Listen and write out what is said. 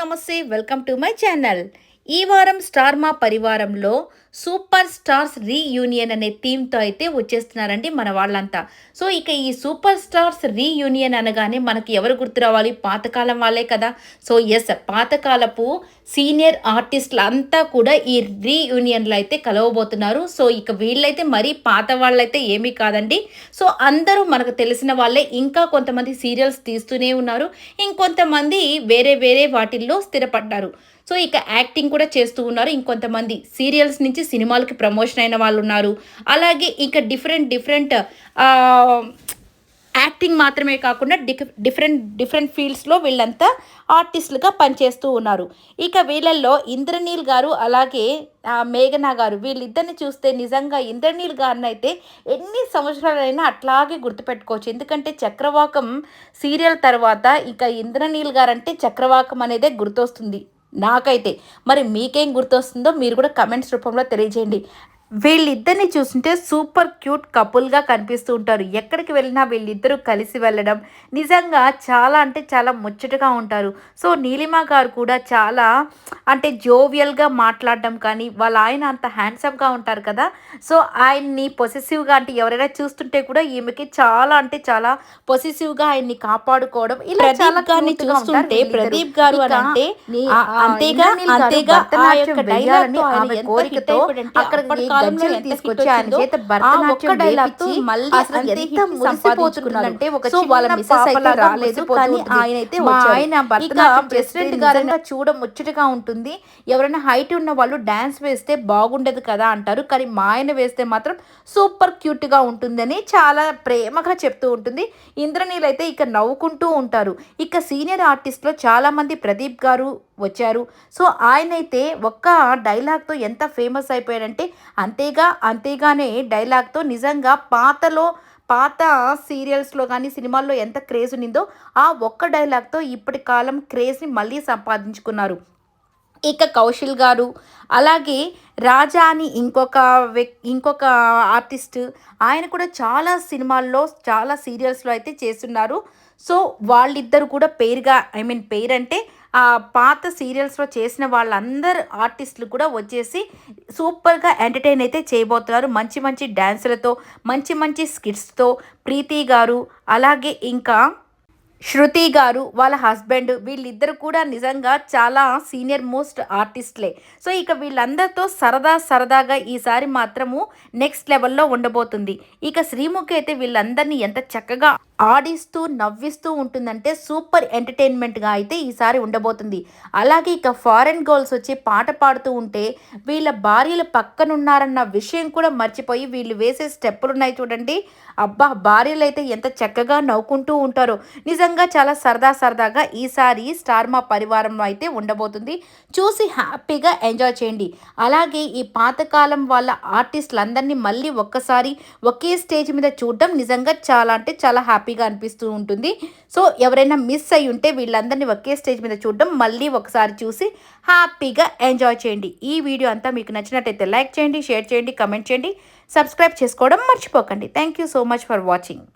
నమస్తే welcome to my channel. ఈ వారం స్టార్మా పరివారంలో సూపర్ స్టార్స్ రీయూనియన్ అనే థీమ్తో అయితే వచ్చేస్తున్నారండి మన వాళ్ళంతా. సో ఇక ఈ సూపర్ స్టార్స్ రీయూనియన్ అనగానే మనకి ఎవరు గుర్తు రావాలి? పాతకాలం వాళ్ళే కదా. సో ఎస్ పాతకాలపు సీనియర్ ఆర్టిస్టులు అంతా కూడా ఈ రీయూనియన్లో అయితే కలవబోతున్నారు. సో ఇక వీళ్ళైతే మరీ పాత వాళ్ళైతే ఏమీ కాదండి. సో అందరూ మనకు తెలిసిన వాళ్ళే. ఇంకా కొంతమంది సీరియల్స్ తీస్తూనే ఉన్నారు. ఇంకొంతమంది వేరే వేరే వాటిల్లో స్థిరపడ్డారు. సో ఇక యాక్టింగ్ కూడా చేస్తూ ఉన్నారు. ఇంకొంతమంది సీరియల్స్ నుంచి సినిమాలకి ప్రమోషన్ అయిన వాళ్ళు ఉన్నారు. అలాగే ఇంకా డిఫరెంట్ డిఫరెంట్ యాక్టింగ్ మాత్రమే కాకుండా డిఫ్ డిఫరెంట్ డిఫరెంట్ ఫీల్డ్స్లో వీళ్ళంతా ఆర్టిస్టులుగా పనిచేస్తూ ఉన్నారు. ఇక వీళ్ళల్లో ఇంద్రనీల్ గారు అలాగే మేఘనా గారు వీళ్ళిద్దరిని చూస్తే నిజంగా ఇంద్రనీల్ గారిని అయితే ఎన్ని సంవత్సరాలైనా అట్లాగే గుర్తుపెట్టుకోవచ్చు. ఎందుకంటే చక్రవాకం సీరియల్ తర్వాత ఇక ఇంద్రనీల్ గారు అంటే చక్రవాకం అనేదే గుర్తొస్తుంది. నాకైతే. మరి మీకేం గుర్తొస్తుందో మీరు కూడా కమెంట్స్ రూపంలో తెలియజేయండి. వీళ్ళిద్దరిని చూస్తుంటే సూపర్ క్యూట్ కపుల్గా కనిపిస్తూ ఉంటారు. ఎక్కడికి వెళ్ళినా వీళ్ళిద్దరూ కలిసి వెళ్ళడం నిజంగా చాలా అంటే చాలా ముచ్చటగా ఉంటారు. సో నీలిమ గారు కూడా చాలా అంటే జోవియల్గా మాట్లాడడం కానీ వాళ్ళ ఆయన అంత హ్యాండ్సమ్గా ఉంటారు కదా సో ఆయన్ని పొసెసివ్గా అంటే ఎవరైనా చూస్తుంటే కూడా ఈమెకి చాలా అంటే చాలా పొసెసివ్గా ఆయన్ని కాపాడుకోవడం ఇలా చాలా గారిని చూస్తుంటే. ప్రదీప్ గారు అంటే అంతేగా అంతేగా ఆ యొక్క ఆమె ఎంత కోరికతో కాలంలో గజ్జెలు తీసుకొచ్చి ఆయన చేత భరతనాట్యం వేయించి మళ్ళీ అసలు ఎంత hit మురిసిపోతున్నారంటే ఒక వాళ్ళ missus అయితే రాలేదు, కానీ ఆయన అయితే. ఆయన భరతనాట్యం ప్రెసిడెంట్ గారు చూడ ముచ్చటగా ఉంటుంది ఎవరైనా హైట్ ఉన్న వాళ్ళు డ్యాన్స్ వేస్తే బాగుండదు కదా అంటారు. కానీ మా ఆయన వేస్తే మాత్రం సూపర్ క్యూట్గా ఉంటుందని చాలా ప్రేమగా చెప్తూ ఉంటుంది. ఇంద్రనీల్ అయితే ఇక నవ్వుకుంటూ ఉంటారు. ఇక సీనియర్ ఆర్టిస్ట్లో చాలామంది ప్రదీప్ గారు వచ్చారు. సో ఆయన అయితే ఒక్క డైలాగ్తో ఎంత ఫేమస్ అయిపోయాడంటే అంతేగా అంతేగానే డైలాగ్తో నిజంగా పాతలో పాత సీరియల్స్లో కానీ సినిమాల్లో ఎంత క్రేజ్ ఉన్నిందో ఆ ఒక్క డైలాగ్తో ఇప్పటి కాలం క్రేజ్ని మళ్ళీ సంపాదించుకున్నారు. ఇక కౌశల్ గారు. అలాగే రాజా అని ఇంకొక ఇంకొక ఆర్టిస్ట్. ఆయన కూడా చాలా సినిమాల్లో చాలా సీరియల్స్లో అయితే చేస్తున్నారు. సో వాళ్ళిద్దరు కూడా పేరుగా ఐ మీన్ పేరు అంటే ఆ పాత సీరియల్స్లో చేసిన వాళ్ళందరు ఆర్టిస్టులు కూడా వచ్చేసి సూపర్గా ఎంటర్టైన్ అయితే చేయబోతున్నారు. మంచి మంచి డ్యాన్సులతో మంచి మంచి స్కిట్స్తో. ప్రీతి గారు అలాగే ఇంకా శృతి గారు వాళ్ళ హస్బెండ్ వీళ్ళిద్దరు కూడా నిజంగా చాలా సీనియర్ మోస్ట్ ఆర్టిస్ట్లే. సో ఇక వీళ్ళందరితో సరదా సరదాగా ఈసారి మాత్రము నెక్స్ట్ లెవెల్లో ఉండబోతుంది. ఇక శ్రీముఖి అయితే వీళ్ళందరినీ ఎంత చక్కగా ఆడిస్తూ నవ్విస్తూ ఉంటుందంటే సూపర్ ఎంటర్టైన్మెంట్గా అయితే ఈసారి ఉండబోతుంది. అలాగే ఇక ఫారెన్ గర్ల్స్ వచ్చి పాట పాడుతూ ఉంటే వీళ్ళ భార్యలు పక్కనున్నారన్న విషయం కూడా మర్చిపోయి వీళ్ళు వేసే స్టెప్పులు ఉన్నాయి చూడండి. అబ్బా! భార్యలు అయితే ఎంత చక్కగా నవ్వుకుంటూ ఉంటారో. నిజంగా చాలా సరదా సరదాగా ఈసారి స్టార్ మా పరివారంలో అయితే ఉండబోతుంది. చూసి హ్యాపీగా ఎంజాయ్ చేయండి. అలాగే ఈ పాతకాలం వాళ్ళ ఆర్టిస్టులందరినీ మళ్ళీ ఒక్కసారి ఒకే స్టేజ్ మీద చూడడం నిజంగా చాలా అంటే చాలా హ్యాపీగా అనిపిస్తూ ఉంటుంది. సో ఎవరైనా మిస్ అయి ఉంటే వీళ్ళందరినీ ఒకే స్టేజ్ మీద చూడడం మళ్ళీ ఒకసారి చూసి హ్యాపీగా ఎంజాయ్ చేయండి. ఈ వీడియో అంతా మీకు నచ్చినట్టయితే లైక్ చేయండి షేర్ చేయండి కమెంట్ చేయండి సబ్స్క్రైబ్ చేసుకోవడం మర్చిపోకండి. Thank you so much for watching.